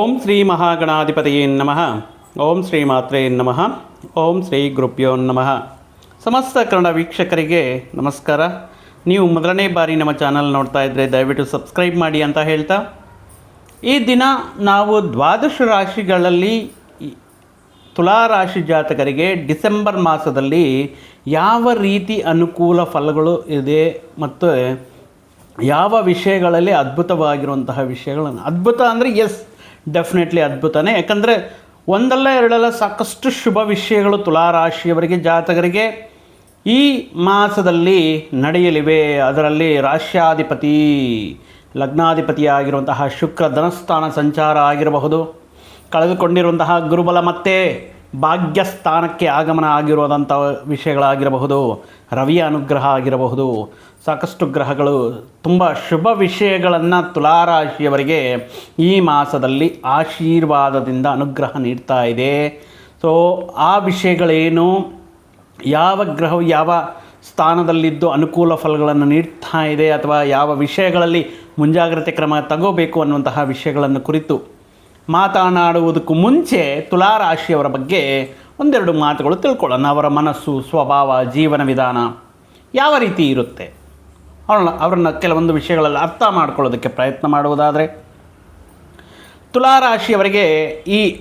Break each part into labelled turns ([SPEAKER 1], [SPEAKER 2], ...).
[SPEAKER 1] ಓಂ ಶ್ರೀ ಮಹಾಗಣಾಧಿಪತಿಯೇ ನಮಃ. ಓಂ ಶ್ರೀ ಮಾತ್ರೇ ನಮಃ. ಓಂ ಶ್ರೀ ಗುರುಭ್ಯೋ ನಮಃ. ಸಮಸ್ತ ಕನ್ನಡ ವೀಕ್ಷಕರಿಗೆ ನಮಸ್ಕಾರ. ನೀವು ಮೊದಲನೇ ಬಾರಿ ನಮ್ಮ ಚಾನಲ್ ನೋಡ್ತಾ ಇದ್ದರೆ ದಯವಿಟ್ಟು ಸಬ್ಸ್ಕ್ರೈಬ್ ಮಾಡಿ ಅಂತ ಹೇಳ್ತಾ. ಈ ದಿನ ನಾವು ದ್ವಾದಶ ರಾಶಿಗಳಲ್ಲಿ ತುಲಾ ರಾಶಿ ಜಾತಕರಿಗೆ ಡಿಸೆಂಬರ್ ಮಾಸದಲ್ಲಿ ಯಾವ ರೀತಿ ಅನುಕೂಲ ಫಲಗಳು ಇದೆ ಮತ್ತು ಯಾವ ವಿಷಯಗಳಲ್ಲಿ ಅದ್ಭುತವಾಗಿರುವಂತಹ ವಿಷಯಗಳನ್ನು. ಅದ್ಭುತ ಅಂದರೆ ಎಸ್. ಡೆಫಿನೆಟ್ಲಿ ಅದ್ಭುತನೇ. ಯಾಕಂದರೆ ಒಂದಲ್ಲ ಎರಡಲ್ಲ ಸಾಕಷ್ಟು ಶುಭ ವಿಷಯಗಳು ತುಲಾರಾಶಿಯವರಿಗೆ, ಜಾತಕರಿಗೆ ಈ ಮಾಸದಲ್ಲಿ ನಡೆಯಲಿವೆ. ಅದರಲ್ಲಿ ರಾಶ್ಯಾಧಿಪತಿ, ಲಗ್ನಾಧಿಪತಿಯಾಗಿರುವಂತಹ ಶುಕ್ರ ಧನಸ್ಥಾನ ಸಂಚಾರ ಆಗಿರಬಹುದು. ಕಳೆದುಕೊಂಡಿರುವಂತಹ ಗುರುಬಲ ಮತ್ತೆ ಭಾಗ್ಯಸ್ಥಾನಕ್ಕೆ ಆಗಮನ ಆಗಿರುವಂಥ ವಿಷಯಗಳಾಗಿರಬಹುದು. ರವಿಯ ಅನುಗ್ರಹ ಆಗಿರಬಹುದು. ಸಾಕಷ್ಟು ಗ್ರಹಗಳು ತುಂಬ ಶುಭ ವಿಷಯಗಳನ್ನು ತುಲಾರಾಶಿಯವರಿಗೆ ಈ ಮಾಸದಲ್ಲಿ ಆಶೀರ್ವಾದದಿಂದ ಅನುಗ್ರಹ ನೀಡ್ತಾ ಇದೆ. ಸೊ ಆ ವಿಷಯಗಳೇನು? ಯಾವ ಗ್ರಹವು ಯಾವ ಸ್ಥಾನದಲ್ಲಿದ್ದು ಅನುಕೂಲ ಫಲಗಳನ್ನು ನೀಡ್ತಾ ಇದೆ ಅಥವಾ ಯಾವ ವಿಷಯಗಳಲ್ಲಿ ಮುಂಜಾಗ್ರತೆ ಕ್ರಮ ತಗೋಬೇಕು ಅನ್ನುವಂತಹ ವಿಷಯಗಳನ್ನು ಕುರಿತು ಮಾತನಾಡುವುದಕ್ಕೂ ಮುಂಚೆ ತುಲಾರಾಶಿಯವರ ಬಗ್ಗೆ ಒಂದೆರಡು ಮಾತುಗಳು ತಿಳ್ಕೊಳ್ಳೋಣ. ಅವರ ಮನಸ್ಸು, ಸ್ವಭಾವ, ಜೀವನ ವಿಧಾನ ಯಾವ ರೀತಿ ಇರುತ್ತೆ? ಅವ್ರನ್ನ ಅವರನ್ನು ಕೆಲವೊಂದು ವಿಷಯಗಳಲ್ಲಿ ಅರ್ಥ ಮಾಡ್ಕೊಳ್ಳೋದಕ್ಕೆ ಪ್ರಯತ್ನ ಮಾಡುವುದಾದರೆ, ತುಲಾರಾಶಿಯವರಿಗೆ ಈ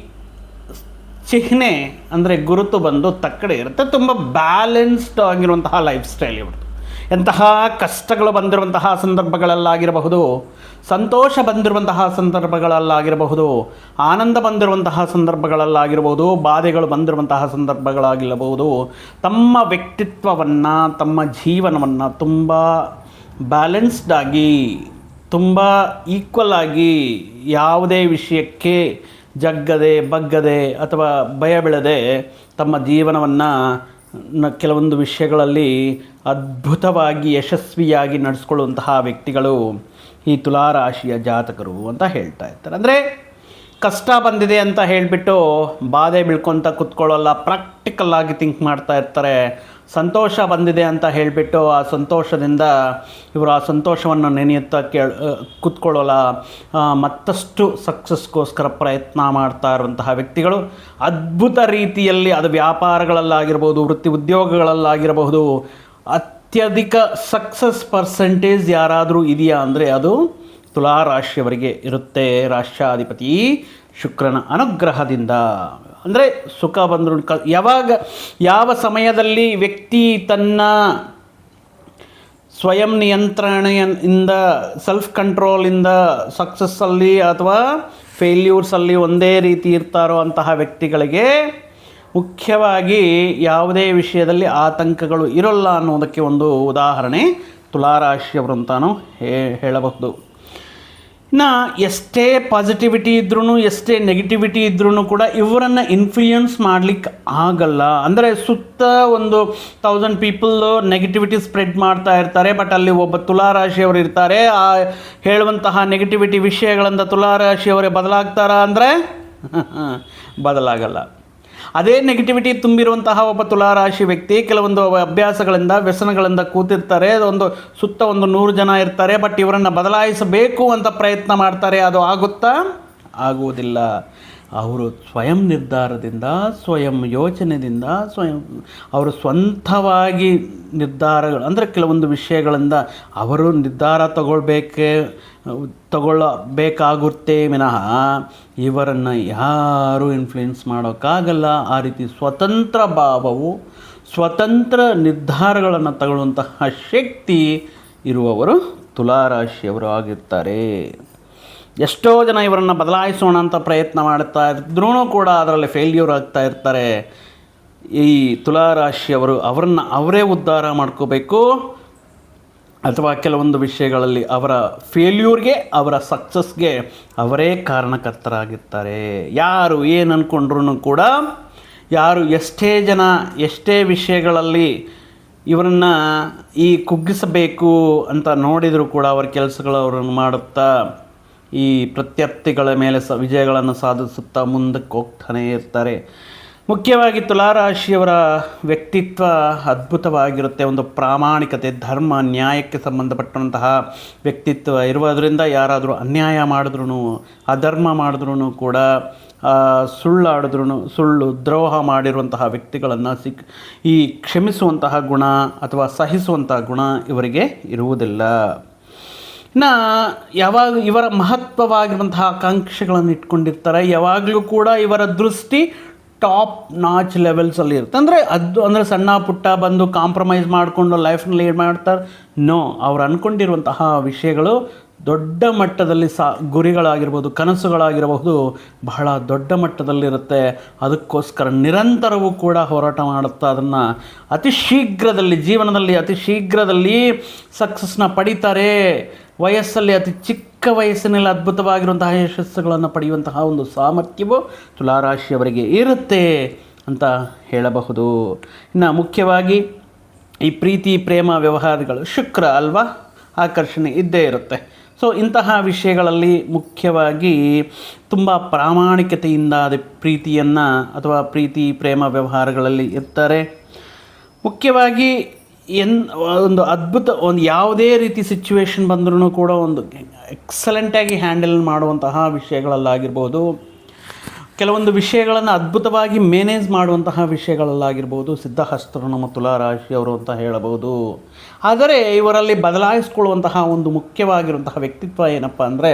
[SPEAKER 1] ಚಿಹ್ನೆ ಅಂದರೆ ಗುರುತು ಬಂದು ತಕ್ಕಡೆ ಇರುತ್ತೆ. ತುಂಬ ಬ್ಯಾಲೆನ್ಸ್ಡ್ ಆಗಿರುವಂತಹ ಲೈಫ್ ಸ್ಟೈಲ್ ಇವ್ರದ್ದು. ಎಂತಹ ಕಷ್ಟಗಳು ಬಂದಿರುವಂತಹ ಸಂದರ್ಭಗಳಲ್ಲಾಗಿರಬಹುದು, ಸಂತೋಷ ಬಂದಿರುವಂತಹ ಸಂದರ್ಭಗಳಲ್ಲಾಗಿರಬಹುದು, ಆನಂದ ಬಂದಿರುವಂತಹ ಸಂದರ್ಭಗಳಲ್ಲಾಗಿರಬಹುದು, ಬಾಧೆಗಳು ಬಂದಿರುವಂತಹ ಸಂದರ್ಭಗಳಾಗಿರಬಹುದು, ತಮ್ಮ ವ್ಯಕ್ತಿತ್ವವನ್ನು, ತಮ್ಮ ಜೀವನವನ್ನು ತುಂಬ ಬ್ಯಾಲೆನ್ಸ್ಡ್ ಆಗಿ ತುಂಬ ಈಕ್ವಲ್ ಆಗಿ ಯಾವುದೇ ವಿಷಯಕ್ಕೆ ಜಗ್ಗದೆ, ಬಗ್ಗದೆ ಅಥವಾ ಭಯ ಬೀಳದೆ ತಮ್ಮ ಜೀವನವನ್ನು ಕೆಲವೊಂದು ವಿಷಯಗಳಲ್ಲಿ ಅದ್ಭುತವಾಗಿ, ಯಶಸ್ವಿಯಾಗಿ ನಡೆಸ್ಕೊಳ್ಳುವಂತಹ ವ್ಯಕ್ತಿಗಳು ಈ ತುಲಾರಾಶಿಯ ಜಾತಕರು ಅಂತ ಹೇಳ್ತಾ ಇರ್ತಾರೆ. ಅಂದರೆ ಕಷ್ಟ ಬಂದಿದೆ ಅಂತ ಹೇಳಿಬಿಟ್ಟು ಬಾಧೆ ಬೀಳ್ಕೊತ ಕುತ್ಕೊಳ್ಳೋಲ್ಲ ಪ್ರಾಕ್ಟಿಕಲ್ ಆಗಿ ಥಿಂಕ್ ಮಾಡ್ತಾ ಇರ್ತಾರೆ. ಸಂತೋಷ ಬಂದಿದೆ ಅಂತ ಹೇಳಿಬಿಟ್ಟು ಆ ಸಂತೋಷದಿಂದ ಇವರು ಆ ಸಂತೋಷವನ್ನು ನೆನೆಯುತ್ತಾ ಕೇಳ ಕುತ್ಕೊಳ್ಳೋಲ್ಲ. ಮತ್ತಷ್ಟು ಸಕ್ಸಸ್ಗೋಸ್ಕರ ಪ್ರಯತ್ನ ಮಾಡ್ತಾ ಇರುವಂತಹ ವ್ಯಕ್ತಿಗಳು. ಅದ್ಭುತ ರೀತಿಯಲ್ಲಿ ಅದು ವ್ಯಾಪಾರಗಳಲ್ಲಾಗಿರ್ಬೋದು, ವೃತ್ತಿ ಉದ್ಯೋಗಗಳಲ್ಲಾಗಿರಬಹುದು. ಅತ್ಯಧಿಕ ಸಕ್ಸಸ್ ಪರ್ಸೆಂಟೇಜ್ ಯಾರಾದರೂ ಇದೆಯಾ ಅಂದರೆ ಅದು ತುಲಾರಾಶಿಯವರಿಗೆ ಇರುತ್ತೆ. ರಾಷ್ಟ್ರಾಧಿಪತಿ ಶುಕ್ರನ ಅನುಗ್ರಹದಿಂದ. ಅಂದರೆ ಸುಖ ಬಂದರು ಕ ಯಾವಾಗ, ಯಾವ ಸಮಯದಲ್ಲಿ ವ್ಯಕ್ತಿ ತನ್ನ ಸ್ವಯಂ ನಿಯಂತ್ರಣೆಯಿಂದ ಸೆಲ್ಫ್ ಕಂಟ್ರೋಲಿಂದ ಸಕ್ಸಸ್ಸಲ್ಲಿ ಅಥವಾ ಫೇಲ್ಯೂರ್ಸಲ್ಲಿ ಒಂದೇ ರೀತಿ ಇರ್ತಾರೋ ಅಂತಹ ವ್ಯಕ್ತಿಗಳಿಗೆ ಮುಖ್ಯವಾಗಿ ಯಾವುದೇ ವಿಷಯದಲ್ಲಿ ಆತಂಕಗಳು ಇರೋಲ್ಲ ಅನ್ನೋದಕ್ಕೆ ಒಂದು ಉದಾಹರಣೆ ತುಲಾರಾಶಿಯವರು ಅಂತಾನು ಹೇ- ಹೇಳಬಹುದು. ಇನ್ನು ಎಷ್ಟೇ ಪಾಸಿಟಿವಿಟಿ ಇದ್ರೂ ಎಷ್ಟೇ ನೆಗೆಟಿವಿಟಿ ಇದ್ರೂ ಕೂಡ ಇವರನ್ನು ಇನ್ಫ್ಲೂಯೆನ್ಸ್ ಮಾಡಲಿಕ್ಕೆ ಆಗಲ್ಲ. ಅಂದರೆ ಸುತ್ತ ಒಂದು ತೌಸಂಡ್ ಪೀಪಲ್ ನೆಗೆಟಿವಿಟಿ ಸ್ಪ್ರೆಡ್ ಮಾಡ್ತಾ ಇರ್ತಾರೆ ಬಟ್ ಅಲ್ಲಿ ಒಬ್ಬ ತುಲಾರಾಶಿಯವರು ಇರ್ತಾರೆ. ಆ ಹೇಳುವಂತಹ ನೆಗೆಟಿವಿಟಿ ವಿಷಯಗಳಿಂದ ತುಲಾರಾಶಿಯವರೇ ಬದಲಾಗ್ತಾರಾ ಅಂದರೆ? ಬದಲಾಗಲ್ಲ. ಅದೇ ನೆಗೆಟಿವಿಟಿ ತುಂಬಿರುವಂತಹ ಒಬ್ಬ ತುಲಾರಾಶಿ ವ್ಯಕ್ತಿ ಕೆಲವೊಂದು ಅಭ್ಯಾಸಗಳಿಂದ, ವ್ಯಸನಗಳಿಂದ ಕೂತಿರ್ತಾರೆ. ಒಂದು ಸುತ್ತ ಒಂದು ನೂರು ಜನ ಇರ್ತಾರೆ ಬಟ್ ಇವರನ್ನು ಬದಲಾಯಿಸಬೇಕು ಅಂತ ಪ್ರಯತ್ನ ಮಾಡ್ತಾರೆ. ಅದು ಆಗುತ್ತಾ? ಆಗುವುದಿಲ್ಲ. ಅವರು ಸ್ವಯಂ ನಿರ್ಧಾರದಿಂದ, ಸ್ವಯಂ ಯೋಚನೆಯಿಂದ, ಸ್ವಯಂ ಅವರು ಸ್ವಂತವಾಗಿ ನಿರ್ಧಾರಗಳು, ಅಂದರೆ ಕೆಲವೊಂದು ವಿಷಯಗಳಿಂದ ಅವರು ನಿರ್ಧಾರ ತಗೊಳ್ಬೇಕೆ, ತಗೊಳ್ಳಬೇಕಾಗುತ್ತೆ ವಿನಃ ಇವರನ್ನು ಯಾರೂ ಇನ್ಫ್ಲುಯೆನ್ಸ್ ಮಾಡೋಕ್ಕಾಗಲ್ಲ. ಆ ರೀತಿ ಸ್ವತಂತ್ರ ಭಾವವು, ಸ್ವತಂತ್ರ ನಿರ್ಧಾರಗಳನ್ನು ತಗೊಳ್ಳುವಂತಹ ಶಕ್ತಿ ಇರುವವರು ತುಲಾರಾಶಿಯವರು ಆಗಿರ್ತಾರೆ. ಎಷ್ಟೋ ಜನ ಇವರನ್ನು ಬದಲಾಯಿಸೋಣ ಅಂತ ಪ್ರಯತ್ನ ಮಾಡ್ತಾ ಇದ್ರೂ ಕೂಡ ಅದರಲ್ಲಿ ಫೇಲ್ಯೂರ್ ಆಗ್ತಾ ಇರ್ತಾರೆ. ಈ ತುಲಾರಾಶಿಯವರು ಅವರನ್ನು ಅವರೇ ಉದ್ಧಾರ ಮಾಡ್ಕೋಬೇಕು. ಅಥವಾ ಕೆಲವೊಂದು ವಿಷಯಗಳಲ್ಲಿ ಅವರ ಫೇಲ್ಯೂರ್ಗೆ ಅವರ ಸಕ್ಸಸ್ಗೆ ಅವರೇ ಕಾರಣಕರ್ತರಾಗಿರ್ತಾರೆ. ಯಾರು ಏನು ಅಂದ್ಕೊಂಡ್ರೂ ಕೂಡ ಯಾರು ಎಷ್ಟೇ ಜನ, ಎಷ್ಟೇ ವಿಷಯಗಳಲ್ಲಿ ಇವರನ್ನು ಈ ಕುಗ್ಗಿಸಬೇಕು ಅಂತ ನೋಡಿದರೂ ಕೂಡ ಅವರ ಕೆಲಸಗಳು ಅವರನ್ನು ಮಾಡುತ್ತಾ ಈ ಪ್ರತ್ಯರ್ಥಿಗಳ ಮೇಲೆ ಸ ವಿಜಯಗಳನ್ನು ಸಾಧಿಸುತ್ತಾ ಮುಂದಕ್ಕೆ ಹೋಗ್ತಾನೇ ಇರ್ತಾರೆ. ಮುಖ್ಯವಾಗಿ ತುಲಾರಾಶಿಯವರ ವ್ಯಕ್ತಿತ್ವ ಅದ್ಭುತವಾಗಿರುತ್ತೆ. ಒಂದು ಪ್ರಾಮಾಣಿಕತೆ, ಧರ್ಮ, ನ್ಯಾಯಕ್ಕೆ ಸಂಬಂಧಪಟ್ಟಂತಹ ವ್ಯಕ್ತಿತ್ವ ಇರುವುದರಿಂದ ಯಾರಾದರೂ ಅನ್ಯಾಯ ಮಾಡಿದ್ರೂ ಅಧರ್ಮ ಮಾಡಿದ್ರೂ ಕೂಡ ಸುಳ್ಳಾಡಿದ್ರು ಸುಳ್ಳು, ದ್ರೋಹ ಮಾಡಿರುವಂತಹ ವ್ಯಕ್ತಿಗಳನ್ನು ಸಿಕ್, ಈ ಕ್ಷಮಿಸುವಂತಹ ಗುಣ ಅಥವಾ ಸಹಿಸುವಂತಹ ಗುಣ ಇವರಿಗೆ ಇರುವುದಿಲ್ಲ. ಇನ್ನು ಯಾವಾಗ ಇವರ ಮಹತ್ವವಾಗಿರುವಂತಹ ಆಕಾಂಕ್ಷೆಗಳನ್ನು ಇಟ್ಕೊಂಡಿರ್ತಾರೆ, ಯಾವಾಗಲೂ ಕೂಡ ಇವರ ದೃಷ್ಟಿ ಟಾಪ್ ನಾಚ್ ಲೆವೆಲ್ಸಲ್ಲಿ ಇರುತ್ತೆ. ಅಂದರೆ ಅದು ಅಂದರೆ ಸಣ್ಣ ಪುಟ್ಟ ಬಂದು ಕಾಂಪ್ರಮೈಸ್ ಮಾಡಿಕೊಂಡು ಲೈಫ್ನಲ್ಲಿ ಲೀಡ್ ಮಾಡ್ತಾರೆ? ನೋ, ಅವ್ರು ಅಂದ್ಕೊಂಡಿರುವಂತಹ ವಿಷಯಗಳು ದೊಡ್ಡ ಮಟ್ಟದಲ್ಲಿ ಸಾ ಗುರಿಗಳಾಗಿರ್ಬೋದು, ಕನಸುಗಳಾಗಿರಬಹುದು, ಬಹಳ ದೊಡ್ಡ ಮಟ್ಟದಲ್ಲಿರುತ್ತೆ ಅದಕ್ಕೋಸ್ಕರ ನಿರಂತರವೂ ಕೂಡ ಹೋರಾಟ ಮಾಡುತ್ತಾ ಅದನ್ನು ಅತಿ ಶೀಘ್ರದಲ್ಲಿ, ಜೀವನದಲ್ಲಿ ಅತಿ ಶೀಘ್ರದಲ್ಲಿ ಸಕ್ಸಸ್ನ ಪಡಿತಾರೆ. ವಯಸ್ಸಲ್ಲಿ ಅತಿ ಚಿಕ್ಕ ವಯಸ್ಸಿನಲ್ಲಿ ಅದ್ಭುತವಾಗಿರುವಂತಹ ಯಶಸ್ಸುಗಳನ್ನು ಪಡೆಯುವಂತಹ ಒಂದು ಸಾಮರ್ಥ್ಯವು ತುಲಾರಾಶಿಯವರಿಗೆ ಇರುತ್ತೆ ಅಂತ ಹೇಳಬಹುದು. ಇನ್ನು ಮುಖ್ಯವಾಗಿ ಈ ಪ್ರೀತಿ, ಪ್ರೇಮ, ವ್ಯವಹಾರಗಳು ಶುಕ್ರ ಅಲ್ವಾ? ಆಕರ್ಷಣೆ ಇದ್ದೇ ಇರುತ್ತೆ. ಸೊ ಇಂತಹ ವಿಷಯಗಳಲ್ಲಿ ಮುಖ್ಯವಾಗಿ ತುಂಬ ಪ್ರಾಮಾಣಿಕತೆಯಿಂದ ಅದೇ ಪ್ರೀತಿಯನ್ನು ಅಥವಾ ಪ್ರೀತಿ, ಪ್ರೇಮ ವ್ಯವಹಾರಗಳಲ್ಲಿ ಇರ್ತಾರೆ. ಮುಖ್ಯವಾಗಿ ಎನ್ ಒಂದು ಅದ್ಭುತ ಒಂದು ಯಾವುದೇ ರೀತಿ ಸಿಚುವೇಶನ್ ಬಂದ್ರೂ ಕೂಡ ಒಂದು ಎಕ್ಸಲೆಂಟಾಗಿ ಹ್ಯಾಂಡಲ್ ಮಾಡುವಂತಹ ವಿಷಯಗಳಲ್ಲಾಗಿರ್ಬೋದು. ಕೆಲವೊಂದು ವಿಷಯಗಳನ್ನು ಅದ್ಭುತವಾಗಿ ಮೇನೇಜ್ ಮಾಡುವಂತಹ ವಿಷಯಗಳಲ್ಲಾಗಿರ್ಬೋದು ಸಿದ್ಧಹಸ್ತರು ನಮ್ಮ ತುಲಾರಾಶಿಯವರು ಅಂತ ಹೇಳಬಹುದು. ಆದರೆ ಇವರಲ್ಲಿ ಬದಲಾಯಿಸ್ಕೊಳ್ಳುವಂತಹ ಒಂದು ಮುಖ್ಯವಾಗಿರುವಂತಹ ವ್ಯಕ್ತಿತ್ವ ಏನಪ್ಪ ಅಂದರೆ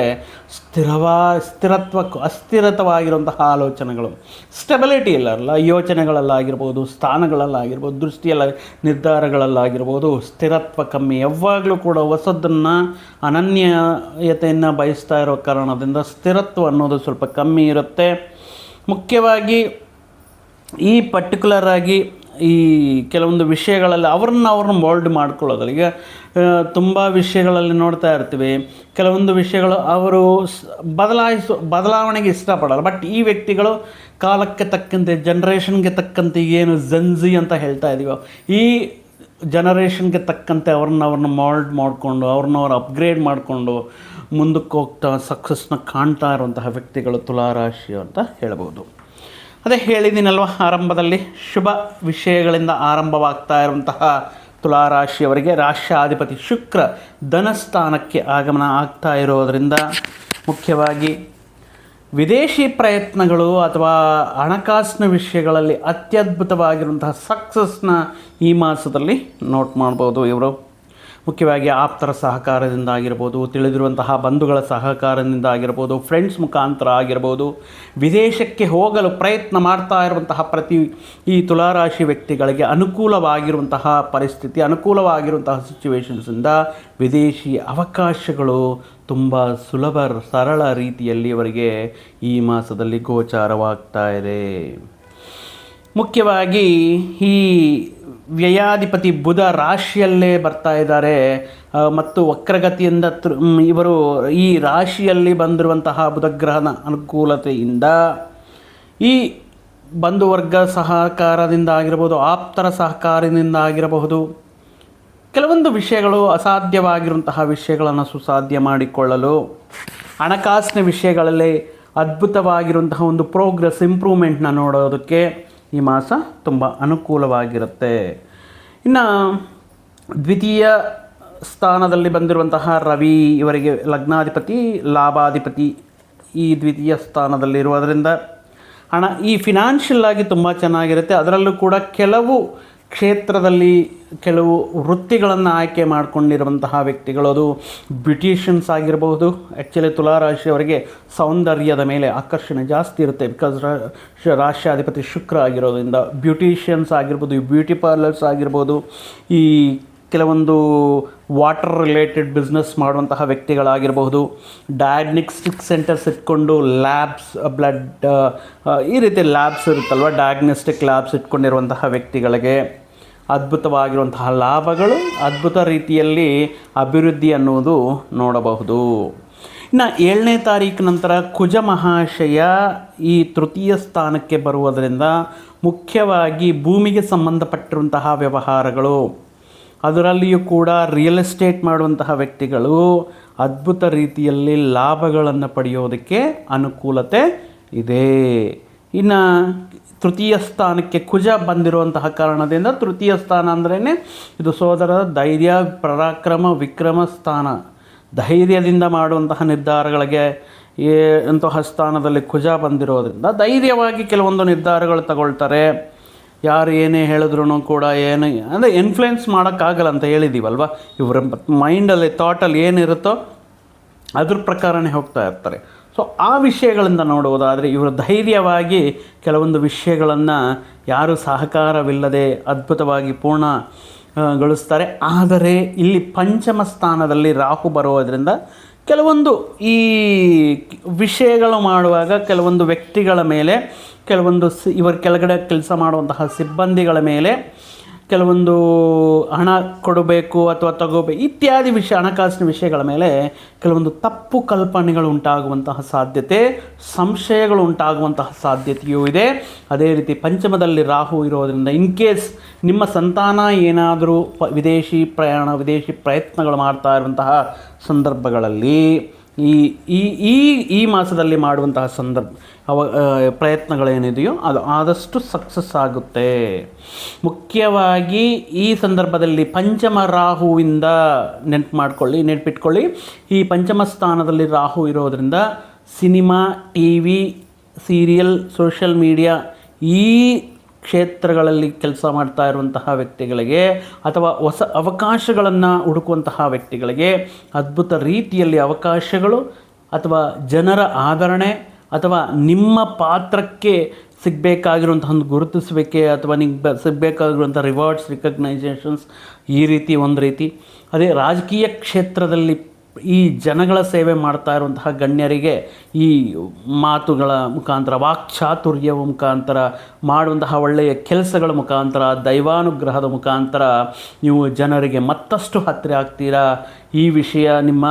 [SPEAKER 1] ಸ್ಥಿರವಾ ಸ್ಥಿರತ್ವಕ್ಕೂ ಅಸ್ಥಿರತವಾಗಿರುವಂತಹ ಆಲೋಚನೆಗಳು. ಸ್ಟೆಬಿಲಿಟಿ ಇಲ್ಲ ಯೋಚನೆಗಳಲ್ಲಾಗಿರ್ಬೋದು, ಸ್ಥಾನಗಳಲ್ಲಾಗಿರ್ಬೋದು, ದೃಷ್ಟಿಯಲ್ಲ, ನಿರ್ಧಾರಗಳಲ್ಲಾಗಿರ್ಬೋದು, ಸ್ಥಿರತ್ವ ಕಮ್ಮಿ. ಯಾವಾಗಲೂ ಕೂಡ ಹೊಸದನ್ನು, ಅನನ್ಯತೆಯನ್ನು ಬಯಸ್ತಾ ಇರೋ ಕಾರಣದಿಂದ ಸ್ಥಿರತ್ವ ಅನ್ನೋದು ಸ್ವಲ್ಪ ಕಮ್ಮಿ ಇರುತ್ತೆ. ಮುಖ್ಯವಾಗಿ ಈ ಪರ್ಟಿಕ್ಯುಲರ್ ಆಗಿ ಈ ಕೆಲವೊಂದು ವಿಷಯಗಳಲ್ಲಿ ಅವ್ರನ್ನ ಅವ್ರನ್ನ ಮೋಲ್ಡ್ ಮಾಡ್ಕೊಳ್ಳೋದಲ್ಲ ಈಗ ತುಂಬ ವಿಷಯಗಳಲ್ಲಿ ನೋಡ್ತಾ ಇರ್ತೀವಿ. ಕೆಲವೊಂದು ವಿಷಯಗಳು ಅವರು ಬದಲಾಯಿಸು, ಬದಲಾವಣೆಗೆ ಇಷ್ಟಪಡಲ್ಲ. ಬಟ್ ಈ ವ್ಯಕ್ತಿಗಳು ಕಾಲಕ್ಕೆ ತಕ್ಕಂತೆ ಜನ್ರೇಷನ್ಗೆ ತಕ್ಕಂತೆ ಏನು ಜನ್ಜಿ ಅಂತ ಹೇಳ್ತಾ ಇದೀವೋ, ಈ ಜನರೇಷನ್ಗೆ ತಕ್ಕಂತೆ ಅವ್ರನ್ನ ಅವ್ರನ್ನ ಮಾಲ್ಡ್ ಮಾಡಿಕೊಂಡು, ಅವ್ರನ್ನ ಅವ್ರು ಅಪ್ಗ್ರೇಡ್ ಮಾಡಿಕೊಂಡು ಮುಂದಕ್ಕೆ ಹೋಗ್ತಾ ಸಕ್ಸಸ್ನ ಕಾಣ್ತಾ ಇರುವಂತಹ ವ್ಯಕ್ತಿಗಳು ತುಲಾರಾಶಿ ಅಂತ ಹೇಳ್ಬೋದು. ಅದೇ ಹೇಳಿದ್ದೀನಲ್ವ ಆರಂಭದಲ್ಲಿ ಶುಭ ವಿಷಯಗಳಿಂದ ಆರಂಭವಾಗ್ತಾ ಇರುವಂತಹ ತುಲಾರಾಶಿಯವರಿಗೆ ರಾಷ್ಟ್ರಾಧಿಪತಿ ಶುಕ್ರ ಧನಸ್ಥಾನಕ್ಕೆ ಆಗಮನ ಆಗ್ತಾ ಇರೋದರಿಂದ ಮುಖ್ಯವಾಗಿ ವಿದೇಶಿ ಪ್ರಯತ್ನಗಳು ಅಥವಾ ಹಣಕಾಸಿನ ವಿಷಯಗಳಲ್ಲಿ ಅತ್ಯದ್ಭುತವಾಗಿರುವಂತಹ ಸಕ್ಸಸ್ನ ಈ ಮಾಸದಲ್ಲಿ ನೋಟ್ ಮಾಡ್ಬೋದು ಇವರು. ಮುಖ್ಯವಾಗಿ ಆಪ್ತರ ಸಹಕಾರದಿಂದ ಆಗಿರ್ಬೋದು, ತಿಳಿದಿರುವಂತಹ ಬಂಧುಗಳ ಸಹಕಾರದಿಂದ ಆಗಿರ್ಬೋದು ಫ್ರೆಂಡ್ಸ್ ಮುಖಾಂತರ ಆಗಿರ್ಬೋದು, ವಿದೇಶಕ್ಕೆ ಹೋಗಲು ಪ್ರಯತ್ನ ಮಾಡ್ತಾ ಇರುವಂತಹ ಪ್ರತಿ ಈ ತುಲಾರಾಶಿ ವ್ಯಕ್ತಿಗಳಿಗೆ ಅನುಕೂಲವಾಗಿರುವಂತಹ ಪರಿಸ್ಥಿತಿ, ಅನುಕೂಲವಾಗಿರುವಂತಹ ಸಿಚುವೇಶನ್ಸಿಂದ ವಿದೇಶಿ ಅವಕಾಶಗಳು ತುಂಬ ಸುಲಭ, ಸರಳ ರೀತಿಯಲ್ಲಿ ಅವರಿಗೆ ಈ ಮಾಸದಲ್ಲಿ ಗೋಚಾರವಾಗ್ತಾ ಇದೆ. ಮುಖ್ಯವಾಗಿ ಈ ವ್ಯಯಾಧಿಪತಿ ಬುಧ ರಾಶಿಯಲ್ಲೇ ಬರ್ತಾ ಇದ್ದಾರೆ. ಮತ್ತು ವಕ್ರಗತಿಯಿಂದ ಇವರು ಈ ರಾಶಿಯಲ್ಲಿ ಬಂದಿರುವಂತಹ ಬುಧಗ್ರಹನ ಅನುಕೂಲತೆಯಿಂದ ಈ ಬಂಧುವರ್ಗ ಸಹಕಾರದಿಂದ ಆಗಿರಬಹುದು ಆಪ್ತರ ಸಹಕಾರದಿಂದ ಆಗಿರಬಹುದು ಕೆಲವೊಂದು ವಿಷಯಗಳು ಅಸಾಧ್ಯವಾಗಿರುವಂತಹ ವಿಷಯಗಳನ್ನು ಸುಸಾಧ್ಯ ಮಾಡಿಕೊಳ್ಳಲು, ಹಣಕಾಸಿನ ವಿಷಯಗಳಲ್ಲಿ ಅದ್ಭುತವಾಗಿರುವಂತಹ ಒಂದು ಪ್ರೋಗ್ರೆಸ್ ಇಂಪ್ರೂವ್ಮೆಂಟ್ನ ನೋಡೋದಕ್ಕೆ ಈ ಮಾಸ ತುಂಬ ಅನುಕೂಲವಾಗಿರುತ್ತೆ. ಇನ್ನು ದ್ವಿತೀಯ ಸ್ಥಾನದಲ್ಲಿ ಬಂದಿರುವಂತಹ ರವಿ ಇವರಿಗೆ ಲಗ್ನಾಧಿಪತಿ, ಲಾಭಾಧಿಪತಿ ಈ ದ್ವಿತೀಯ ಸ್ಥಾನದಲ್ಲಿರುವುದರಿಂದ ಹಣ ಈ ಫಿನಾನ್ಷಿಯಲ್ ಆಗಿ ತುಂಬ ಚೆನ್ನಾಗಿರುತ್ತೆ. ಅದರಲ್ಲೂ ಕೂಡ ಕೆಲವು ಕ್ಷೇತ್ರದಲ್ಲಿ ಕೆಲವು ವೃತ್ತಿಗಳನ್ನು ಆಯ್ಕೆ ಮಾಡಿಕೊಂಡಿರುವಂತಹ ವ್ಯಕ್ತಿಗಳು ಅದು ಬ್ಯೂಟಿಷಿಯನ್ಸ್ ಆಗಿರಬಹುದು. ಆ್ಯಕ್ಚುಲಿ ತುಲಾರಾಶಿಯವರಿಗೆ ಸೌಂದರ್ಯದ ಮೇಲೆ ಆಕರ್ಷಣೆ ಜಾಸ್ತಿ ಇರುತ್ತೆ ಬಿಕಾಸ್ ರಾಷ್ಟ್ರಾಧಿಪತಿ ಶುಕ್ರ ಆಗಿರೋದ್ರಿಂದ. ಬ್ಯೂಟಿಷಿಯನ್ಸ್ ಆಗಿರ್ಬೋದು, ಈ ಬ್ಯೂಟಿ ಪಾರ್ಲರ್ಸ್ ಆಗಿರ್ಬೋದು, ಈ ಕೆಲವೊಂದು ವಾಟರ್ ರಿಲೇಟೆಡ್ ಬಿಸ್ನೆಸ್ ಮಾಡುವಂತಹ ವ್ಯಕ್ತಿಗಳಾಗಿರಬಹುದು. ಡಯಾಗ್ನಿಸ್ಟಿಕ್ ಸೆಂಟರ್ಸ್ ಇಟ್ಕೊಂಡು ಲ್ಯಾಬ್ಸ್ ಬ್ಲಡ್ ಈ ರೀತಿ ಲ್ಯಾಬ್ಸ್ ಇರುತ್ತಲ್ವ? ಡಯಾಗ್ನೋಸ್ಟಿಕ್ ಲ್ಯಾಬ್ಸ್ ಇಟ್ಕೊಂಡಿರುವಂತಹ ವ್ಯಕ್ತಿಗಳಿಗೆ ಅದ್ಭುತವಾಗಿರುವಂತಹ ಲಾಭಗಳು, ಅದ್ಭುತ ರೀತಿಯಲ್ಲಿ ಅಭಿವೃದ್ಧಿ ಅನ್ನುವುದು ನೋಡಬಹುದು. ಇನ್ನು ಏಳನೇ ತಾರೀಕು ನಂತರ ಕುಜ ಮಹಾಶಯ ಈ ತೃತೀಯ ಸ್ಥಾನಕ್ಕೆ ಬರುವುದರಿಂದ ಮುಖ್ಯವಾಗಿ ಭೂಮಿಗೆ ಸಂಬಂಧಪಟ್ಟಿರುವಂತಹ ವ್ಯವಹಾರಗಳು. ಅದರಲ್ಲಿಯೂ ಕೂಡ ರಿಯಲ್ ಎಸ್ಟೇಟ್ ಮಾಡುವಂತಹ ವ್ಯಕ್ತಿಗಳು ಅದ್ಭುತ ರೀತಿಯಲ್ಲಿ ಲಾಭಗಳನ್ನು ಪಡೆಯೋದಕ್ಕೆ ಅನುಕೂಲತೆ ಇದೆ. ಇನ್ನು ತೃತೀಯ ಸ್ಥಾನಕ್ಕೆ ಕುಜ ಬಂದಿರುವಂತಹ ಕಾರಣದಿಂದ ತೃತೀಯ ಸ್ಥಾನ ಅಂದ್ರೇ ಇದು ಸೋದರ ಧೈರ್ಯ, ಪರಾಕ್ರಮ, ವಿಕ್ರಮ ಸ್ಥಾನ. ಧೈರ್ಯದಿಂದ ಮಾಡುವಂತಹ ನಿರ್ಧಾರಗಳಿಗೆ ಅಂತಹ ಸ್ಥಾನದಲ್ಲಿ ಕುಜ ಬಂದಿರೋದ್ರಿಂದ ಧೈರ್ಯವಾಗಿ ಕೆಲವೊಂದು ನಿರ್ಧಾರಗಳು ತಗೊಳ್ತಾರೆ. ಯಾರು ಏನೇ ಹೇಳಿದ್ರು ಕೂಡ ಏನು, ಅಂದರೆ ಇನ್ಫ್ಲುಯೆನ್ಸ್ ಮಾಡೋಕ್ಕಾಗಲ್ಲ ಅಂತ ಹೇಳಿದ್ದೀವಲ್ವ ಇವರ ಮೈಂಡಲ್ಲಿ ಥಾಟಲ್ಲಿ ಏನಿರುತ್ತೋ ಅದ್ರ ಪ್ರಕಾರನೇ ಹೋಗ್ತಾ ಇರ್ತಾರೆ. ಸೊ ಆ ವಿಷಯಗಳಿಂದ ನೋಡುವುದಾದರೆ, ಇವರು ಧೈರ್ಯವಾಗಿ ಕೆಲವೊಂದು ವಿಷಯಗಳನ್ನು ಯಾರು ಸಹಕಾರವಿಲ್ಲದೆ ಅದ್ಭುತವಾಗಿ ಪೂರ್ಣ ಗಳಿಸ್ತಾರೆ. ಆದರೆ, ಇಲ್ಲಿ ಪಂಚಮ ಸ್ಥಾನದಲ್ಲಿ ರಾಹು ಬರುವುದರಿಂದ ಕೆಲವೊಂದು ಈ ವಿಷಯಗಳು ಮಾಡುವಾಗ ಕೆಲವೊಂದು ವ್ಯಕ್ತಿಗಳ ಮೇಲೆ ಕೆಲವೊಂದು ಇವರ ಕೆಳಗಡೆ ಕೆಲಸ ಮಾಡುವಂತಹ ಸಿಬ್ಬಂದಿಗಳ ಮೇಲೆ ಕೆಲವೊಂದು ಹಣ ಕೊಡಬೇಕು ಅಥವಾ ತಗೋಬೇಕು ಇತ್ಯಾದಿ ವಿಷಯ, ಹಣಕಾಸಿನ ವಿಷಯಗಳ ಮೇಲೆ ಕೆಲವೊಂದು ತಪ್ಪು ಕಲ್ಪನೆಗಳು ಉಂಟಾಗುವಂತಹ ಸಾಧ್ಯತೆ, ಸಂಶಯಗಳು ಉಂಟಾಗುವಂತಹ ಸಾಧ್ಯತೆಯೂ ಇದೆ. ಅದೇ ರೀತಿ ಪಂಚಮದಲ್ಲಿ ರಾಹು ಇರೋದರಿಂದ ಇನ್ ಕೇಸ್ ನಿಮ್ಮ ಸಂತಾನ ಏನಾದರೂ ವಿದೇಶಿ ಪ್ರಯಾಣ, ವಿದೇಶಿ ಪ್ರಯತ್ನಗಳು ಮಾಡ್ತಾ ಇರುವಂತಹ ಸಂದರ್ಭಗಳಲ್ಲಿ ಈ ಈ ಈ ಈ ಮಾಸದಲ್ಲಿ ಮಾಡುವಂತಹ ಸಂದರ್ಭ ಅವ ಪ್ರಯತ್ನಗಳೇನಿದೆಯೋ ಅದು ಆದಷ್ಟು ಸಕ್ಸಸ್ ಆಗುತ್ತೆ. ಮುಖ್ಯವಾಗಿ ಈ ಸಂದರ್ಭದಲ್ಲಿ ಪಂಚಮ ರಾಹುವಿಂದ ನೆನ್ಪು ಮಾಡ್ಕೊಳ್ಳಿ, ನೆನ್ಪಿಟ್ಕೊಳ್ಳಿ. ಈ ಪಂಚಮ ಸ್ಥಾನದಲ್ಲಿ ರಾಹು ಇರೋದರಿಂದ cinema T V serial, social media ಈ ಕ್ಷೇತ್ರಗಳಲ್ಲಿ ಕೆಲಸ ಮಾಡ್ತಾ ಇರುವಂತಹ ವ್ಯಕ್ತಿಗಳಿಗೆ ಅಥವಾ ಹೊಸ ಅವಕಾಶಗಳನ್ನು ಹುಡುಕುವಂತಹ ವ್ಯಕ್ತಿಗಳಿಗೆ ಅದ್ಭುತ ರೀತಿಯಲ್ಲಿ ಅವಕಾಶಗಳು ಅಥವಾ ಜನರ ಆದರಣೆ ಅಥವಾ ನಿಮ್ಮ ಪಾತ್ರಕ್ಕೆ ಸಿಗಬೇಕಾಗಿರುವಂತಹ ಒಂದು ಗುರುತಿಸುವಿಕೆ ಅಥವಾ ನಿಮ್ಗೆ ಸಿಗಬೇಕಾಗಿರುವಂಥ ರಿವಾರ್ಡ್ಸ್ ರಿಕಗ್ನೈಸೇಷನ್ಸ್ ಈ ರೀತಿ ಒಂದು ರೀತಿ. ಅದೇ ರಾಜಕೀಯ ಕ್ಷೇತ್ರದಲ್ಲಿ ಈ ಜನಗಳ ಸೇವೆ ಮಾಡ್ತಾ ಇರುವಂತಹ ಗಣ್ಯರಿಗೆ ಈ ಮಾತುಗಳ ಮುಖಾಂತರ, ವಾಕ್ಚಾತುರ್ಯವ ಮುಖಾಂತರ, ಮಾಡುವಂತಹ ಒಳ್ಳೆಯ ಕೆಲಸಗಳ ಮುಖಾಂತರ, ದೈವಾನುಗ್ರಹದ ಮುಖಾಂತರ ನೀವು ಜನರಿಗೆ ಮತ್ತಷ್ಟು ಹತ್ತಿರ ಆಗ್ತೀರಾ? ಈ ವಿಷಯ ನಿಮ್ಮ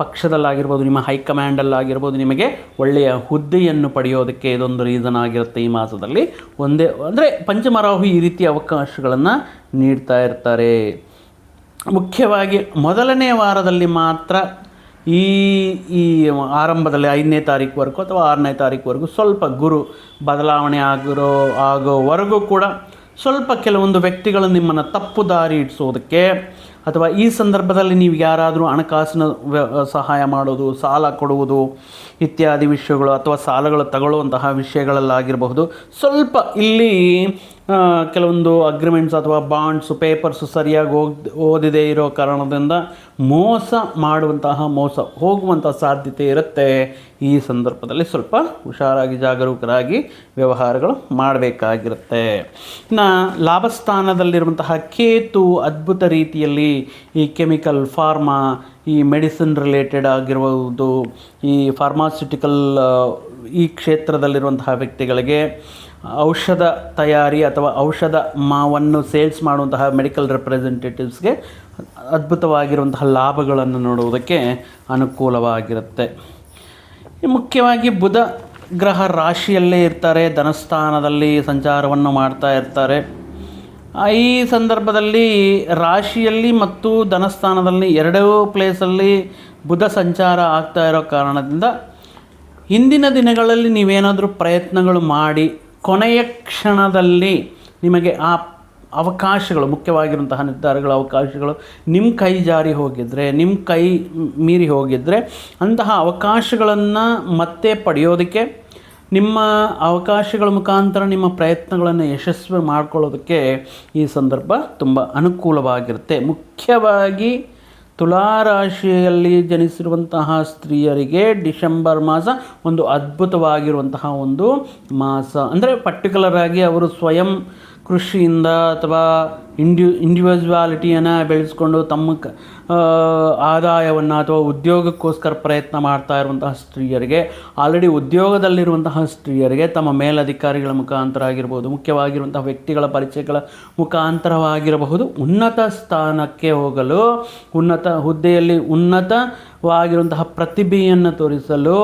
[SPEAKER 1] ಪಕ್ಷದಲ್ಲಾಗಿರ್ಬೋದು, ನಿಮ್ಮ ಹೈಕಮಾಂಡಲ್ಲಾಗಿರ್ಬೋದು ನಿಮಗೆ ಒಳ್ಳೆಯ ಹುದ್ದೆಯನ್ನು ಪಡೆಯೋದಕ್ಕೆ ಇದೊಂದು ರೀಸನ್ ಆಗಿರುತ್ತೆ ಈ ಮಾಸದಲ್ಲಿ. ಒಂದೇ, ಅಂದರೆ ಪಂಚಮರಾಹು ಈ ರೀತಿಯ ಅವಕಾಶಗಳನ್ನು ನೀಡ್ತಾ ಇರ್ತಾರೆ. ಮುಖ್ಯವಾಗಿ ಮೊದಲನೇ ವಾರದಲ್ಲಿ ಮಾತ್ರ ಈ ಈ ಆರಂಭದಲ್ಲಿ ಐದನೇ ತಾರೀಕುವರೆಗೂ ಅಥವಾ ಆರನೇ ತಾರೀಕುವರೆಗೂ ಸ್ವಲ್ಪ ಗುರು ಬದಲಾವಣೆ ಆಗಿರೋ, ಆಗೋವರೆಗೂ ಕೂಡ ಸ್ವಲ್ಪ ಕೆಲವೊಂದು ವ್ಯಕ್ತಿಗಳು ನಿಮ್ಮನ್ನು ತಪ್ಪು ದಾರಿ ಇಡಿಸೋದಕ್ಕೆ ಅಥವಾ ಈ ಸಂದರ್ಭದಲ್ಲಿ ನೀವು ಯಾರಾದರೂ ಹಣಕಾಸಿನ ಸಹಾಯ ಮಾಡೋದು, ಸಾಲ ಕೊಡುವುದು ಇತ್ಯಾದಿ ವಿಷಯಗಳು ಅಥವಾ ಸಾಲಗಳು ತಗೊಳ್ಳುವಂತಹ ವಿಷಯಗಳಲ್ಲಾಗಿರಬಹುದು. ಸ್ವಲ್ಪ ಇಲ್ಲಿ ಕೆಲವೊಂದು ಅಗ್ರಿಮೆಂಟ್ಸ್ ಅಥವಾ ಬಾಂಡ್ಸು ಪೇಪರ್ಸು ಸರಿಯಾಗಿ ಹೋಗ್ ಓದಿದೆ ಇರೋ ಕಾರಣದಿಂದ ಮೋಸ ಮಾಡುವಂತಹ, ಮೋಸ ಹೋಗುವಂಥ ಸಾಧ್ಯತೆ ಇರುತ್ತೆ. ಈ ಸಂದರ್ಭದಲ್ಲಿ ಸ್ವಲ್ಪ ಹುಷಾರಾಗಿ, ಜಾಗರೂಕರಾಗಿ ವ್ಯವಹಾರಗಳು ಮಾಡಬೇಕಾಗಿರುತ್ತೆ. ಇನ್ನು ಲಾಭಸ್ಥಾನದಲ್ಲಿರುವಂತಹ ಕೇತು ಅದ್ಭುತ ರೀತಿಯಲ್ಲಿ ಈ ಕೆಮಿಕಲ್ ಫಾರ್ಮಾ, ಈ ಮೆಡಿಸಿನ್ ರಿಲೇಟೆಡ್ ಆಗಿರ್ಬೋದು, ಈ ಫಾರ್ಮಾಸ್ಯುಟಿಕಲ್ ಈ ಕ್ಷೇತ್ರದಲ್ಲಿರುವಂತಹ ವ್ಯಕ್ತಿಗಳಿಗೆ ಔಷಧ ತಯಾರಿ ಅಥವಾ ಔಷಧ ಮಾವನ್ನು ಸೇಲ್ಸ್ ಮಾಡುವಂತಹ ಮೆಡಿಕಲ್ ರೆಪ್ರೆಸೆಂಟೇಟಿವ್ಸ್ಗೆ ಅದ್ಭುತವಾಗಿರುವಂತಹ ಲಾಭಗಳನ್ನು ನೋಡುವುದಕ್ಕೆ ಅನುಕೂಲವಾಗಿರುತ್ತೆ. ಮುಖ್ಯವಾಗಿ ಬುಧ ಗ್ರಹ ರಾಶಿಯಲ್ಲೇ ಇರ್ತಾರೆ, ಧನಸ್ಥಾನದಲ್ಲಿ ಸಂಚಾರವನ್ನು ಮಾಡ್ತಾ ಇರ್ತಾರೆ. ಈ ಸಂದರ್ಭದಲ್ಲಿ ರಾಶಿಯಲ್ಲಿ ಮತ್ತು ಧನಸ್ಥಾನದಲ್ಲಿ ಎರಡೂ ಪ್ಲೇಸಲ್ಲಿ ಬುಧ ಸಂಚಾರ ಆಗ್ತಾ ಇರೋ ಕಾರಣದಿಂದ ಹಿಂದಿನ ದಿನಗಳಲ್ಲಿ ನೀವೇನಾದರೂ ಪ್ರಯತ್ನಗಳು ಮಾಡಿ ಕೊನೆಯ ಕ್ಷಣದಲ್ಲಿ ನಿಮಗೆ ಆ ಅವಕಾಶಗಳು, ಮುಖ್ಯವಾಗಿರುವಂತಹ ನಿರ್ಧಾರಗಳ, ಅವಕಾಶಗಳು ನಿಮ್ಮ ಕೈ ಜಾರಿ ಹೋಗಿದ್ರೆ, ನಿಮ್ಮ ಕೈ ಮೀರಿ ಹೋಗಿದ್ರೆ, ಅಂತಹ ಅವಕಾಶಗಳನ್ನು ಮತ್ತೆ ಪಡೆಯೋದಕ್ಕೆ, ನಿಮ್ಮ ಅವಕಾಶಗಳ ಮುಖಾಂತರ ನಿಮ್ಮ ಪ್ರಯತ್ನಗಳನ್ನು ಯಶಸ್ವಿ ಮಾಡ್ಕೊಳ್ಳೋದಕ್ಕೆ ಈ ಸಂದರ್ಭ ತುಂಬ ಅನುಕೂಲವಾಗಿರುತ್ತೆ. ಮುಖ್ಯವಾಗಿ ತುಲಾರಾಶಿಯಲ್ಲಿ ಜನಿಸಿರುವಂತಹ ಸ್ತ್ರೀಯರಿಗೆ ಡಿಸೆಂಬರ್ ಮಾಸ ಒಂದು ಅದ್ಭುತವಾಗಿರುವಂತಹ ಒಂದು ಮಾಸ. ಅಂದರೆ ಪರ್ಟಿಕ್ಯುಲರ್ ಆಗಿ ಅವರು ಸ್ವಯಂ ಕೃಷಿಯಿಂದ ಅಥವಾ ಇಂಡಿ ಇಂಡಿವಿಜುವಾಲಿಟಿಯನ್ನು ಬೆಳೆಸ್ಕೊಂಡು ತಮ್ಮ ಆದಾಯವನ್ನು ಅಥವಾ ಉದ್ಯೋಗಕ್ಕೋಸ್ಕರ ಪ್ರಯತ್ನ ಮಾಡ್ತಾ ಇರುವಂತಹ ಸ್ತ್ರೀಯರಿಗೆ ಆಲ್ರೆಡಿ ಉದ್ಯೋಗದಲ್ಲಿರುವಂತಹ ಸ್ತ್ರೀಯರಿಗೆ ತಮ್ಮ ಮೇಲಧಿಕಾರಿಗಳ ಮುಖಾಂತರ ಆಗಿರ್ಬೋದು ಮುಖ್ಯವಾಗಿರುವಂತಹ ವ್ಯಕ್ತಿಗಳ ಪರಿಚಯಗಳ ಮುಖಾಂತರವಾಗಿರಬಹುದು. ಉನ್ನತ ಸ್ಥಾನಕ್ಕೆ ಹೋಗಲು ಉನ್ನತ ಹುದ್ದೆಯಲ್ಲಿ ಉನ್ನತವಾಗಿರುವಂತಹ ಪ್ರತಿಭೆಯನ್ನು ತೋರಿಸಲು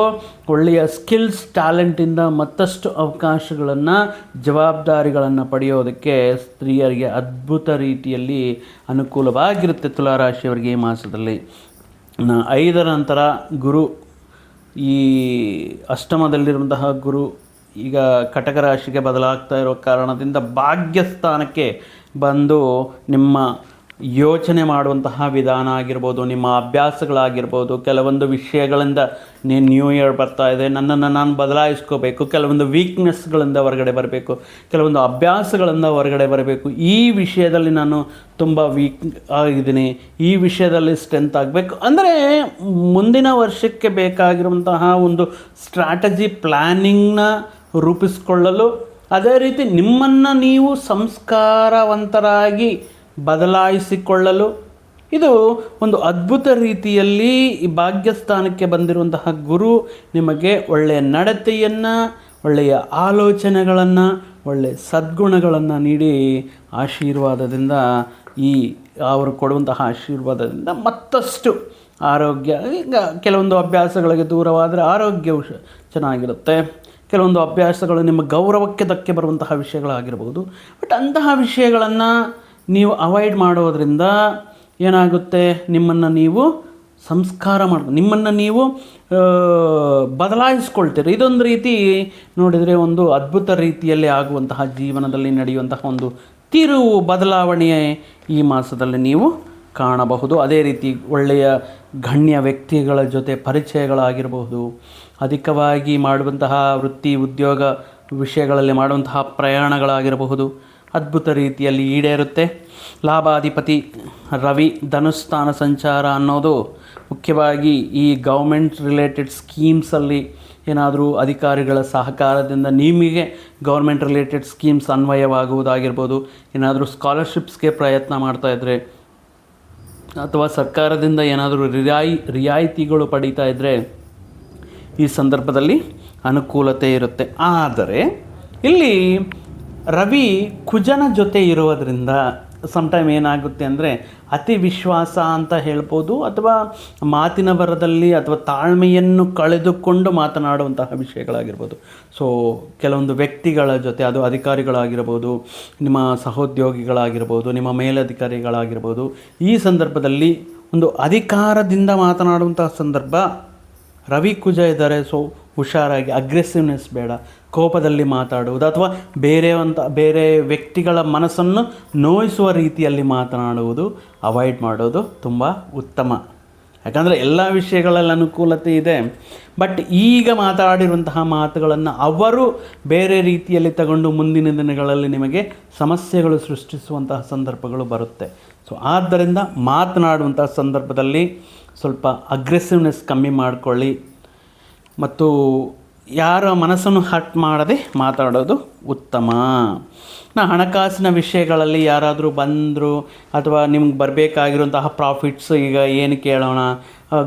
[SPEAKER 1] ಒಳ್ಳೆಯ ಸ್ಕಿಲ್ಸ್ ಟ್ಯಾಲೆಂಟಿಂದ ಮತ್ತಷ್ಟು ಅವಕಾಶಗಳನ್ನು, ಜವಾಬ್ದಾರಿಗಳನ್ನು ಪಡೆಯೋದಕ್ಕೆ ಸ್ತ್ರೀಯರಿಗೆ ಅದ್ಭುತ ರೀತಿಯಲ್ಲಿ ಅನುಕೂಲವಾಗಿರುತ್ತೆ ತುಲಾರಾಶಿಯವರಿಗೆ ಈ ಮಾಸದಲ್ಲಿ. ಐದರ ನಂತರ ಗುರು, ಈ ಅಷ್ಟಮದಲ್ಲಿರುವಂತಹ ಗುರು ಈಗ ಕಟಕ ರಾಶಿಗೆ ಬದಲಾಗ್ತಾ ಇರೋ ಕಾರಣದಿಂದ ಭಾಗ್ಯಸ್ಥಾನಕ್ಕೆ ಬಂದು ನಿಮ್ಮ ಯೋಚನೆ ಮಾಡುವಂತಹ ವಿಧಾನ ಆಗಿರ್ಬೋದು, ನಿಮ್ಮ ಅಭ್ಯಾಸಗಳಾಗಿರ್ಬೋದು, ಕೆಲವೊಂದು ವಿಷಯಗಳಿಂದ ನೀನು ನ್ಯೂ ಇಯರ್ ಬರ್ತಾ ಇದೆ, ನನ್ನನ್ನು ನಾನು ಬದಲಾಯಿಸ್ಕೋಬೇಕು, ಕೆಲವೊಂದು ವೀಕ್ನೆಸ್ಗಳಿಂದ ಹೊರಗಡೆ ಬರಬೇಕು, ಕೆಲವೊಂದು ಅಭ್ಯಾಸಗಳಿಂದ ಹೊರಗಡೆ ಬರಬೇಕು, ಈ ವಿಷಯದಲ್ಲಿ ನಾನು ತುಂಬ ವೀಕ್ ಆಗಿದ್ದೀನಿ, ಈ ವಿಷಯದಲ್ಲಿ ಸ್ಟ್ರೆಂತ್ ಆಗಬೇಕು. ಅಂದರೆ ಮುಂದಿನ ವರ್ಷಕ್ಕೆ ಬೇಕಾಗಿರುವಂತಹ ಒಂದು ಸ್ಟ್ರಾಟಜಿ ಪ್ಲ್ಯಾನಿಂಗ್ನ ರೂಪಿಸ್ಕೊಳ್ಳಲು, ಅದೇ ರೀತಿ ನಿಮ್ಮನ್ನು ನೀವು ಸಂಸ್ಕಾರವಂತರಾಗಿ ಬದಲಾಯಿಸಿಕೊಳ್ಳಲು. ಇದು ಒಂದು ಅದ್ಭುತ ರೀತಿಯಲ್ಲಿ ಈ ಭಾಗ್ಯಸ್ಥಾನಕ್ಕೆ ಬಂದಿರುವಂತಹ ಗುರು ನಿಮಗೆ ಒಳ್ಳೆಯ ನಡತೆಯನ್ನು, ಒಳ್ಳೆಯ ಆಲೋಚನೆಗಳನ್ನು ಒಳ್ಳೆಯ ಸದ್ಗುಣಗಳನ್ನು ನೀಡಿ ಆಶೀರ್ವಾದದಿಂದ ಈ ಅವರು ಕೊಡುವಂತಹ ಆಶೀರ್ವಾದದಿಂದ ಮತ್ತಷ್ಟು ಆರೋಗ್ಯ, ಈಗ ಕೆಲವೊಂದು ಅಭ್ಯಾಸಗಳಿಗೆ ದೂರವಾದರೆ ಆರೋಗ್ಯವು ಚೆನ್ನಾಗಿರುತ್ತೆ. ಕೆಲವೊಂದು ಅಭ್ಯಾಸಗಳು ನಿಮ್ಮ ಗೌರವಕ್ಕೆ ಧಕ್ಕೆ ಬರುವಂತಹ ವಿಷಯಗಳಾಗಿರ್ಬೋದು. ಬಟ್ ಅಂತಹ ವಿಷಯಗಳನ್ನು ನೀವು ಅವಾಯ್ಡ್ ಮಾಡೋದ್ರಿಂದ ಏನಾಗುತ್ತೆ? ನಿಮ್ಮನ್ನು ನೀವು ಸಂಸ್ಕಾರ ಮಾಡ್ಕೊ ನಿಮ್ಮನ್ನು ನೀವು ಬದಲಾಯಿಸ್ಕೊಳ್ತೀರಿ. ಇದೊಂದು ರೀತಿ ನೋಡಿದರೆ ಒಂದು ಅದ್ಭುತ ರೀತಿಯಲ್ಲಿ ಆಗುವಂತಹ ಜೀವನದಲ್ಲಿ ನಡೆಯುವಂತಹ ಒಂದು ತಿರುವು ಬದಲಾವಣೆಯೇ ಈ ಮಾಸದಲ್ಲಿ ನೀವು ಕಾಣಬಹುದು. ಅದೇ ರೀತಿ ಒಳ್ಳೆಯ ಗಣ್ಯ ವ್ಯಕ್ತಿಗಳ ಜೊತೆ ಪರಿಚಯಗಳಾಗಿರಬಹುದು. ಅಧಿಕವಾಗಿ ಮಾಡುವಂತಹ ವೃತ್ತಿ ಉದ್ಯೋಗ ವಿಷಯಗಳಲ್ಲಿ ಮಾಡುವಂತಹ ಪ್ರಯಾಣಗಳಾಗಿರಬಹುದು. ಅದ್ಭುತ ರೀತಿಯಲ್ಲಿ ಈಡೇರುತ್ತೆ. ಲಾಭಾಧಿಪತಿ ರವಿ ಧನುಸ್ಥಾನ ಸಂಚಾರ ಅನ್ನೋದು ಮುಖ್ಯವಾಗಿ ಈ ಗೌರ್ಮೆಂಟ್ ರಿಲೇಟೆಡ್ ಸ್ಕೀಮ್ಸಲ್ಲಿ ಏನಾದರೂ ಅಧಿಕಾರಿಗಳ ಸಹಕಾರದಿಂದ ನಿಮಗೆ ಗೌರ್ಮೆಂಟ್ ರಿಲೇಟೆಡ್ ಸ್ಕೀಮ್ಸ್ ಅನ್ವಯವಾಗುವುದಾಗಿರ್ಬೋದು, ಏನಾದರೂ ಸ್ಕಾಲರ್ಶಿಪ್ಸ್ಗೆ ಪ್ರಯತ್ನ ಮಾಡ್ತಾ ಇದ್ದರೆ ಅಥವಾ ಸರ್ಕಾರದಿಂದ ಏನಾದರೂ ರಿಯಾಯಿ, ರಿಯಾಯಿತಿಗಳು ಪಡೀತಾ ಇದ್ದರೆ ಈ ಸಂದರ್ಭದಲ್ಲಿ ಅನುಕೂಲತೆ ಇರುತ್ತೆ. ಆದರೆ ಇಲ್ಲಿ ರವಿ ಕುಜನ ಜೊತೆ ಇರೋದರಿಂದ ಸಮ್ಟೈಮ್ ಏನಾಗುತ್ತೆ ಅಂದರೆ ಅತಿ ವಿಶ್ವಾಸ ಅಂತ ಹೇಳ್ಬೋದು ಅಥವಾ ಮಾತಿನ ಬರದಲ್ಲಿ ಅಥವಾ ತಾಳ್ಮೆಯನ್ನು ಕಳೆದುಕೊಂಡು ಮಾತನಾಡುವಂತಹ ವಿಷಯಗಳಾಗಿರ್ಬೋದು. ಸೊ ಕೆಲವೊಂದು ವ್ಯಕ್ತಿಗಳ ಜೊತೆ, ಅದು ಅಧಿಕಾರಿಗಳಾಗಿರ್ಬೋದು, ನಿಮ್ಮ ಸಹೋದ್ಯೋಗಿಗಳಾಗಿರ್ಬೋದು, ನಿಮ್ಮ ಮೇಲಧಿಕಾರಿಗಳಾಗಿರ್ಬೋದು, ಈ ಸಂದರ್ಭದಲ್ಲಿ ಒಂದು ಅಧಿಕಾರದಿಂದ ಮಾತನಾಡುವಂತಹ ಸಂದರ್ಭ ರವಿ ಕುಜ ಇದ್ದಾರೆ. ಸೊ ಹುಷಾರಾಗಿ ಅಗ್ರೆಸಿವ್ನೆಸ್ ಬೇಡ. ಕೋಪದಲ್ಲಿ ಮಾತಾಡುವುದು ಅಥವಾ ಬೇರೆ ಅಂತ, ಬೇರೆ ವ್ಯಕ್ತಿಗಳ ಮನಸ್ಸನ್ನು ನೋಯಿಸುವ ರೀತಿಯಲ್ಲಿ ಮಾತನಾಡುವುದು ಅವಾಯ್ಡ್ ಮಾಡೋದು ತುಂಬ ಉತ್ತಮ. ಯಾಕಂದರೆ ಎಲ್ಲ ವಿಷಯಗಳಲ್ಲಿ ಅನುಕೂಲತೆ ಇದೆ. ಬಟ್ ಈಗ ಮಾತಾಡಿರುವಂತಹ ಮಾತುಗಳನ್ನು ಅವರು ಬೇರೆ ರೀತಿಯಲ್ಲಿ ತಗೊಂಡು ಮುಂದಿನ ದಿನಗಳಲ್ಲಿ ನಿಮಗೆ ಸಮಸ್ಯೆಗಳು ಸೃಷ್ಟಿಸುವಂತಹ ಸಂದರ್ಭಗಳು ಬರುತ್ತೆ. ಸೊ ಆದ್ದರಿಂದ ಮಾತನಾಡುವಂತಹ ಸಂದರ್ಭದಲ್ಲಿ ಸ್ವಲ್ಪ ಅಗ್ರೆಸಿವ್ನೆಸ್ ಕಮ್ಮಿ ಮಾಡಿಕೊಳ್ಳಿ. ಮತ್ತು ಯಾರ ಮನಸ್ಸನ್ನು ಹರ್ಟ್ ಮಾಡದೆ ಮಾತಾಡೋದು ಉತ್ತಮ. ನಾ ಹಣಕಾಸಿನ ವಿಷಯಗಳಲ್ಲಿ ಯಾರಾದರೂ ಬಂದರು ಅಥವಾ ನಿಮ್ಗೆ ಬರಬೇಕಾಗಿರುವಂತಹ ಪ್ರಾಫಿಟ್ಸ್ ಈಗ ಏನು ಕೇಳೋಣ?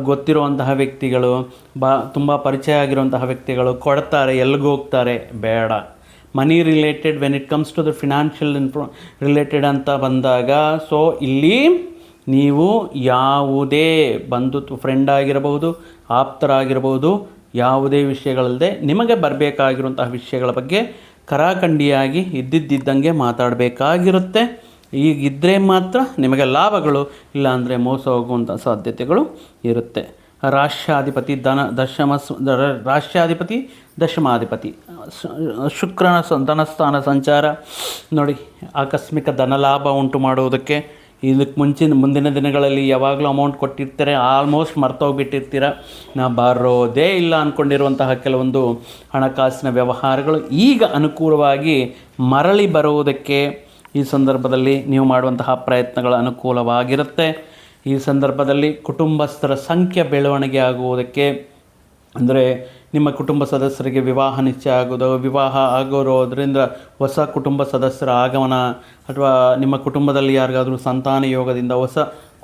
[SPEAKER 1] ಗೊತ್ತಿರುವಂತಹ ವ್ಯಕ್ತಿಗಳು, ಬ, ತುಂಬ ಪರಿಚಯ ಆಗಿರುವಂತಹ ವ್ಯಕ್ತಿಗಳು ಕೊಡ್ತಾರೆ ಎಲ್ಲಿಗೆ ಹೋಗ್ತಾರೆ? ಬೇಡ. Money related when it comes to the financial info related ಅಂತ ಬಂದಾಗ ಸೊ ಇಲ್ಲಿ ನೀವು ಯಾವುದೇ ಬಂಧುತ್ವ ಫ್ರೆಂಡ್ ಆಗಿರಬಹುದು, ಆಪ್ತರಾಗಿರಬಹುದು ಯಾವುದೇ ವಿಷಯಗಳಲ್ಲದೆ ನಿಮಗೆ ಬರಬೇಕಾಗಿರುವಂತಹ ವಿಷಯಗಳ ಬಗ್ಗೆ ಕರಾಖಂಡಿಯಾಗಿ ಇದ್ದಿದ್ದಂಗೆ ಮಾತಾಡಬೇಕಾಗಿರುತ್ತೆ. ಈಗಿದ್ದರೆ ಮಾತ್ರ ನಿಮಗೆ ಲಾಭಗಳು, ಇಲ್ಲಾಂದರೆ ಮೋಸ ಹೋಗುವಂಥ ಸಾಧ್ಯತೆಗಳು ಇರುತ್ತೆ. ರಾಷ್ಟ್ರಾಧಿಪತಿ ಧನ ದಶಮ ರಾಷ್ಟ್ರಾಧಿಪತಿ ದಶಮಾಧಿಪತಿ ಶುಕ್ರನ ಧನಸ್ಥಾನ ಸಂಚಾರ. ನೋಡಿ, ಆಕಸ್ಮಿಕ ಧನಲಾಭ ಉಂಟು ಮಾಡುವುದಕ್ಕೆ ಇದಕ್ಕೆ ಮುಂಚಿನ ಮುಂದಿನ ದಿನಗಳಲ್ಲಿ ಯಾವಾಗಲೂ ಅಮೌಂಟ್ ಕೊಟ್ಟಿರ್ತಾರೆ ಆಲ್ಮೋಸ್ಟ್ ಮರ್ತೋಗ್ಬಿಟ್ಟಿರ್ತೀರ. ನಾ ಬರೋದೇ ಇಲ್ಲ ಅಂದ್ಕೊಂಡಿರುವಂತಹ ಕೆಲವೊಂದು ಹಣಕಾಸಿನ ವ್ಯವಹಾರಗಳು ಈಗ ಅನುಕೂಲವಾಗಿ ಮರಳಿ ಬರುವುದಕ್ಕೆ ಈ ಸಂದರ್ಭದಲ್ಲಿ ನೀವು ಮಾಡುವಂತಹ ಪ್ರಯತ್ನಗಳು ಅನುಕೂಲವಾಗಿರುತ್ತೆ. ಈ ಸಂದರ್ಭದಲ್ಲಿ ಕುಟುಂಬಸ್ಥರ ಸಂಖ್ಯೆ ಬೆಳವಣಿಗೆ ಆಗುವುದಕ್ಕೆ, ಅಂದರೆ ನಿಮ್ಮ ಕುಟುಂಬ ಸದಸ್ಯರಿಗೆ ವಿವಾಹ ನಿಶ್ಚಯ ಆಗೋದು, ವಿವಾಹ ಆಗೋರೋದ್ರಿಂದ ಹೊಸ ಕುಟುಂಬ ಸದಸ್ಯರ ಆಗಮನ ಅಥವಾ ನಿಮ್ಮ ಕುಟುಂಬದಲ್ಲಿ ಯಾರಿಗಾದರೂ ಸಂತಾನ ಯೋಗದಿಂದ ಹೊಸ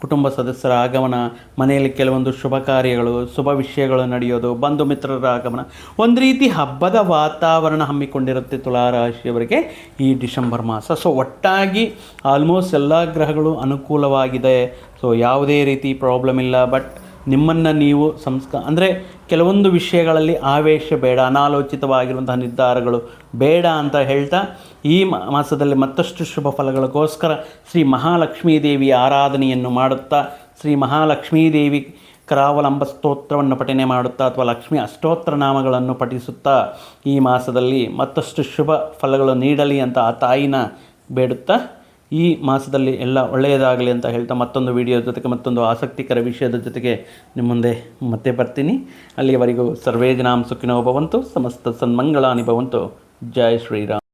[SPEAKER 1] ಕುಟುಂಬ ಸದಸ್ಯರ ಆಗಮನ, ಮನೆಯಲ್ಲಿ ಕೆಲವೊಂದು ಶುಭ ಕಾರ್ಯಗಳು, ಶುಭ ವಿಷಯಗಳು ನಡೆಯೋದು, ಬಂಧು ಮಿತ್ರರ ಆಗಮನ. ಒಂದು ರೀತಿ ಹಬ್ಬದ ವಾತಾವರಣ ಹಮ್ಮಿಕೊಂಡಿರುತ್ತೆ ತುಲಾರಾಶಿಯವರಿಗೆ ಈ ಡಿಸೆಂಬರ್ ಮಾಸ. ಸೊ ಒಟ್ಟಾಗಿ ಆಲ್ಮೋಸ್ಟ್ ಎಲ್ಲ ಗ್ರಹಗಳು ಅನುಕೂಲವಾಗಿದೆ. ಸೊ ಯಾವುದೇ ರೀತಿ ಪ್ರಾಬ್ಲಮ್ ಇಲ್ಲ ಬಟ್ ನಿಮ್ಮನ್ನು ನೀವು ಸಂಸ್ಕ, ಅಂದರೆ ಕೆಲವೊಂದು ವಿಷಯಗಳಲ್ಲಿ ಆವೇಶ ಬೇಡ, ಅನಾಲೋಚಿತವಾಗಿರುವಂತಹ ನಿರ್ಧಾರಗಳು ಬೇಡ ಅಂತ ಹೇಳ್ತಾ ಈ ಮಾಸದಲ್ಲಿ ಮತ್ತಷ್ಟು ಶುಭ ಫಲಗಳಿಗೋಸ್ಕರ ಶ್ರೀ ಮಹಾಲಕ್ಷ್ಮೀ ದೇವಿ ಆರಾಧನೆಯನ್ನು ಮಾಡುತ್ತಾ, ಶ್ರೀ ಮಹಾಲಕ್ಷ್ಮೀ ದೇವಿ ಕರಾವಲಂಬ ಸ್ತೋತ್ರವನ್ನು ಪಠನೆ ಮಾಡುತ್ತಾ ಅಥವಾ ಲಕ್ಷ್ಮಿ ಅಷ್ಟೋತ್ತರ ನಾಮಗಳನ್ನು ಪಠಿಸುತ್ತಾ ಈ ಮಾಸದಲ್ಲಿ ಮತ್ತಷ್ಟು ಶುಭ ಫಲಗಳು ನೀಡಲಿ ಅಂತ ಆ ತಾಯಿನ ಬೇಡುತ್ತಾ ಈ ಮಾಸದಲ್ಲಿ ಎಲ್ಲ ಒಳ್ಳೆಯದಾಗಲಿ ಅಂತ ಹೇಳ್ತಾ ಮತ್ತೊಂದು ವಿಡಿಯೋ ಜೊತೆಗೆ ಮತ್ತೊಂದು ಆಸಕ್ತಿಕರ ವಿಷಯದ ಜೊತೆಗೆ ನಿಮ್ಮ ಮುಂದೆ ಮತ್ತೆ ಬರ್ತೀನಿ. ಅಲ್ಲಿಯವರೆಗೂ ಸರ್ವೇ ಜನಾಂ ಸುಖಿನೋ ಭವಂತು, ಸಮಸ್ತ ಸನ್ಮಂಗಳಾನಿ ಭವಂತು. ಜಯ ಶ್ರೀರಾಮ್.